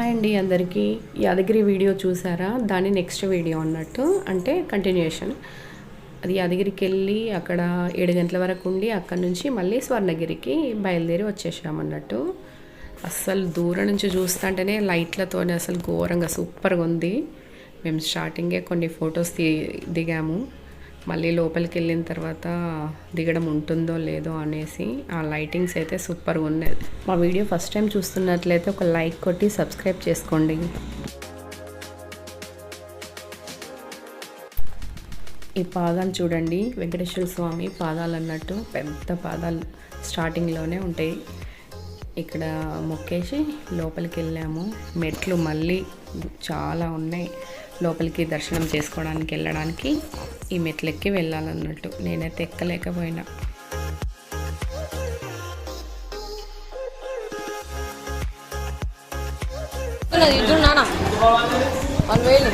Hi అండి అందరికీ. Yadagiri video చూసారా? దాని నెక్స్ట్ వీడియో అన్నట్టు. అంటే కంటిన్యూషన్ అది యాదగిరికి వెళ్ళి అక్కడ ఏడు గంటల వరకు ఉండి అక్కడ నుంచి మళ్ళీ స్వర్ణగిరికి బయలుదేరి వచ్చేసామన్నట్టు అస్సలు దూరం నుంచి చూస్తుంటేనే లైట్లతోనే అసలు ఘోరంగా సూపర్గా ఉంది. మేము స్టార్టింగే కొన్ని ఫొటోస్ దిగాము. మళ్ళీ లోపలికి వెళ్ళిన తర్వాత దిగడం ఉంటుందో లేదో అనేసి ఆ లైటింగ్స్ అయితే సూపర్గా ఉన్నాయి. మా వీడియో ఫస్ట్ టైం చూస్తున్నట్లయితే ఒక లైక్ కొట్టి సబ్స్క్రైబ్ చేసుకోండి. ఈ పాదాలు చూడండి వెంకటేశ్వర స్వామి పాదాలు అన్నట్టు పెద్ద పాదాలు స్టార్టింగ్లోనే ఉంటాయి. ఇక్కడ మొక్కేసి లోపలికి వెళ్ళాము మెట్లు మళ్ళీ చాలా ఉన్నాయి. లోపలికి దర్శనం చేసుకోవడానికి వెళ్ళడానికి ఈ మెట్లెక్కి వెళ్ళాలన్నట్టు. నేనైతే ఎక్కలేకపోయినా. ఇది నానా వన్ వేలు.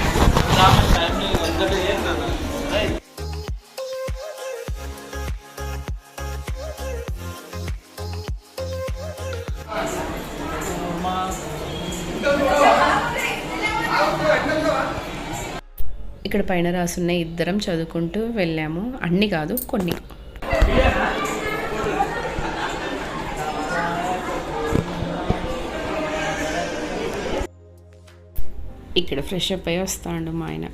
ఇక్కడ పైన రాసున్న ఇద్దరం చదువుకుంటూ వెళ్ళాము. అన్ని కాదు కొన్ని. ఇక్కడ ఫ్రెష్ అప్ అయి వస్తాడు మా ఆయన.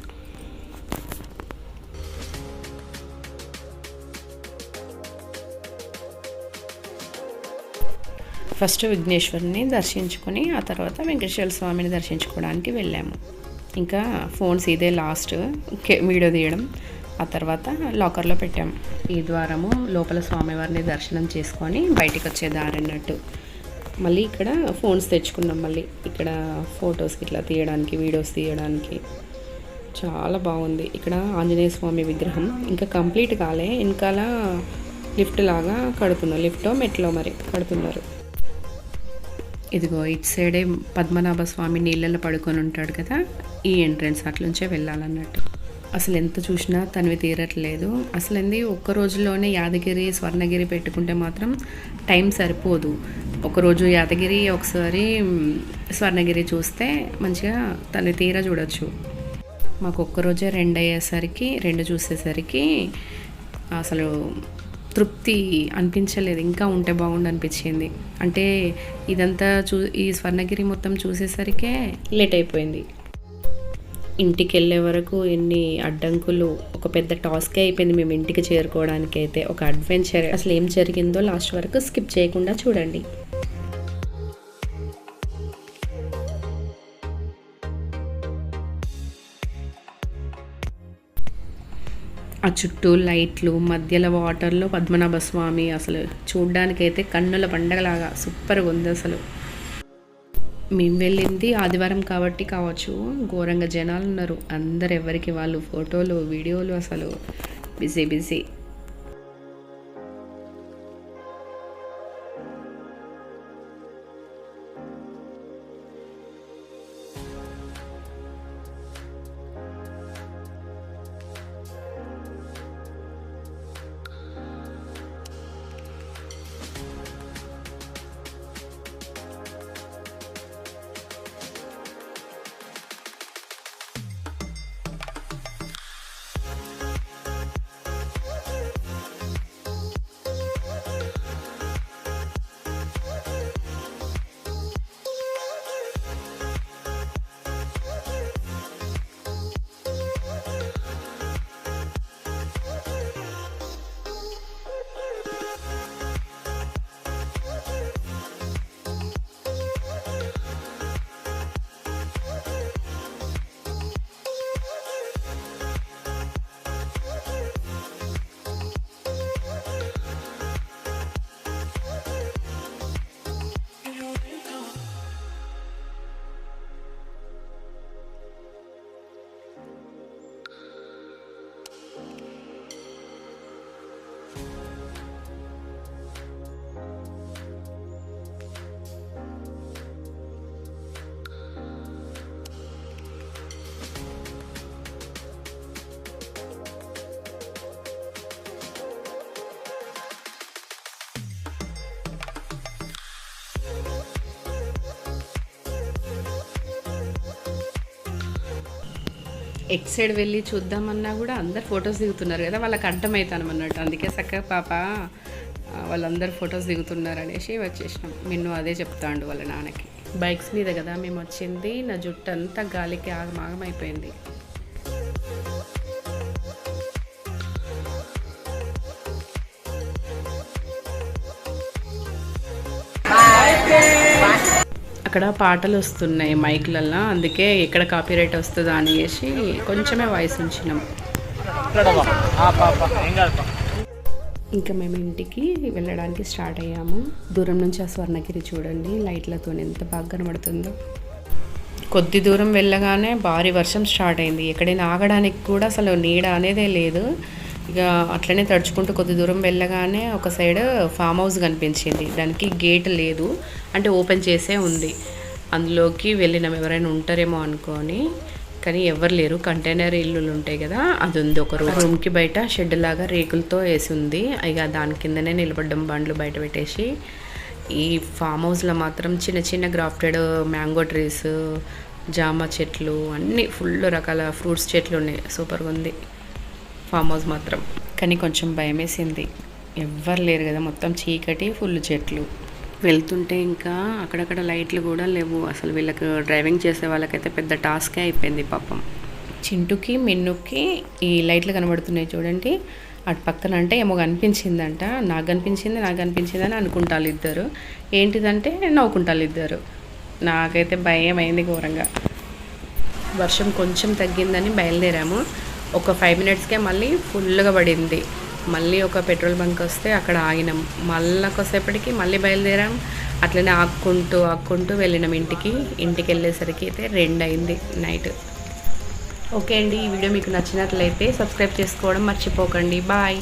ఫస్ట్ విఘ్నేశ్వరుని దర్శించుకొని ఆ తర్వాత వెంకటేశ్వర స్వామిని దర్శించుకోవడానికి వెళ్ళాము. ఇంకా ఫోన్స్ ఇదే లాస్ట్ వీడియో తీయడం. ఆ తర్వాత లాకర్లో పెట్టాం. ఈ ద్వారము లోపల స్వామివారిని దర్శనం చేసుకొని బయటికి వచ్చే దారి అన్నట్టు. మళ్ళీ ఇక్కడ ఫోన్స్ తెచ్చుకున్నాం మళ్ళీ. ఇక్కడ ఫొటోస్కి ఇట్లా తీయడానికి వీడియోస్ తీయడానికి. చాలా బాగుంది. ఇక్కడ ఆంజనేయ స్వామి విగ్రహం ఇంకా కంప్లీట్ కాలే. వెనకాల లిఫ్ట్ లాగా కడుతున్నారు లిఫ్టో మెట్లో మరి కడుతున్నారు. ఇదిగో ఇటు సైడే పద్మనాభ స్వామి నీళ్ళలో పడుకొని ఉంటాడు కదా. ఈ ఎంట్రన్స్ అట్లుంచే వెళ్ళాలన్నట్టు. అసలు ఎంత చూసినా తనవి తీరట్లేదు. అసలు ఏంది ఒక్క రోజులోనే యాదగిరి స్వర్ణగిరి పెట్టుకుంటే మాత్రం టైం సరిపోదు. ఒకరోజు యాదగిరి ఒకసారి స్వర్ణగిరి చూస్తే మంచిగా తనవి తీర చూడొచ్చు. మాకు ఒక్కరోజే రెండు అయ్యేసరికి రెండు చూసేసరికి అసలు తృప్తి అనిపించలేదు. ఇంకా ఉంటే బాగుండు అనిపించింది. అంటే ఇదంతా చూ ఈ స్వర్ణగిరి మొత్తం చూసేసరికే లేట్ అయిపోయింది. ఇంటికి వెళ్ళే వరకు ఎన్ని అడ్డంకులు ఒక పెద్ద టాస్క్ అయిపోయింది మేము ఇంటికి చేరుకోవడానికి అయితే ఒక అడ్వెంచర్ అసలు ఏం జరిగిందో లాస్ట్ వరకు స్కిప్ చేయకుండా చూడండి. ఆ చుట్టూ లైట్లు మధ్యలో వాటర్లో పద్మనాభ స్వామి అసలు చూడ్డానికైతే కన్నుల పండగలాగా సూపర్గా ఉంది అసలు. మేము వెళ్ళింది ఆదివారం కాబట్టి కావచ్చు. ఘోరంగా జనాలు ఉన్నారు. అందరు ఎవరికి వాళ్ళు ఫోటోలు వీడియోలు అసలు బిజీ బిజీ. ఎట్ సైడ్ వెళ్ళి చూద్దామన్నా కూడా అందరు ఫొటోస్ దిగుతున్నారు కదా వాళ్ళకి అడ్డమవుతాను అన్నట్టు. అందుకే చక్కగా పాప వాళ్ళందరు వాళ్ళందరూ ఫొటోస్ దిగుతున్నారు అనేసి వచ్చేసినాం. నిన్ను అదే చెప్తాండు వాళ్ళ నాన్నకి. బైక్స్ మీద కదా మేము వచ్చింది నా జుట్టు అంతా గాలికి ఆగమాగమైపోయింది. అక్కడ పాటలు వస్తున్నాయి మైక్లల్లో. అందుకే ఎక్కడ కాపీ రైట్ వస్తుందా అనేసి కొంచెమే వాయిస్ ఉంచినాం. ఇంకా మేము ఇంటికి వెళ్ళడానికి స్టార్ట్ అయ్యాము. దూరం నుంచి ఆ స్వర్ణగిరి చూడండి. లైట్లతో ఎంత బాగా కనబడుతుందో. కొద్ది దూరం వెళ్ళగానే భారీ వర్షం స్టార్ట్ అయింది. ఎక్కడైనా ఆగడానికి కూడా అసలు నీడ అనేదే లేదు. ఇక అట్లనే తడుచుకుంటూ కొద్ది దూరం వెళ్ళగానే ఒక సైడ్ ఫామ్ హౌస్ కనిపించింది. దానికి గేట్ లేదు. అంటే ఓపెన్ చేసే ఉంది. అందులోకి వెళ్ళినాం. ఎవరైనా ఉంటారేమో అనుకొని. కానీ ఎవరు లేరు. కంటైనర్ ఇల్లులు ఉంటాయి కదా అది ఉంది ఒక రూమ్ రూమ్కి బయట షెడ్ లాగా రేకులతో వేసి ఉంది. ఇక దాని కిందనే నిలబడ్డం బండ్లు బయట పెట్టేసి. ఈ ఫామ్ హౌస్లో మాత్రం చిన్న చిన్న గ్రాఫ్టెడ్ మ్యాంగో ట్రీస్ జామ చెట్లు అన్నీ ఫుల్ రకాల ఫ్రూట్స్ చెట్లు ఉన్నాయి. సూపర్గా ఉంది. ఫామ్ హౌస్ మాత్రం. కానీ కొంచెం భయం వేసింది ఎవ్వరు లేరు కదా మొత్తం చీకటి ఫుల్ చెట్లు. వెళ్తుంటే ఇంకా అక్కడక్కడ లైట్లు కూడా లేవు. అసలు వీళ్ళకి డ్రైవింగ్ చేసే వాళ్ళకైతే పెద్ద టాస్కే అయిపోయింది పాపం. చింటుకి మిన్నుకి ఈ లైట్లు కనబడుతున్నాయి చూడండి. అటు పక్కన అంటే ఏమో కనిపించిందంట. నాకు కనిపించింది నాకు కనిపించింది అని అనుకుంటారు ఇద్దరు. ఏంటిదంటే నవ్వుకుంటారు ఇద్దరు. నాకైతే భయం అయింది ఘోరంగా. వర్షం కొంచెం తగ్గిందని బయలుదేరాము. ఒక ఫైవ్ మినిట్స్కే మళ్ళీ ఫుల్గా పడింది. మళ్ళీ ఒక పెట్రోల్ బంక్ వస్తే అక్కడ ఆగినాం. మళ్ళీ కొసేపటికి మళ్ళీ బయలుదేరాం. అట్లనే ఆక్కుంటూ ఆక్కుంటూ వెళ్ళినాం ఇంటికి. ఇంటికి వెళ్ళేసరికి అయితే రెండు అయింది నైట్ ఓకే అండి ఈ వీడియో మీకు నచ్చినట్లయితే సబ్స్క్రైబ్ చేసుకోవడం మర్చిపోకండి. బాయ్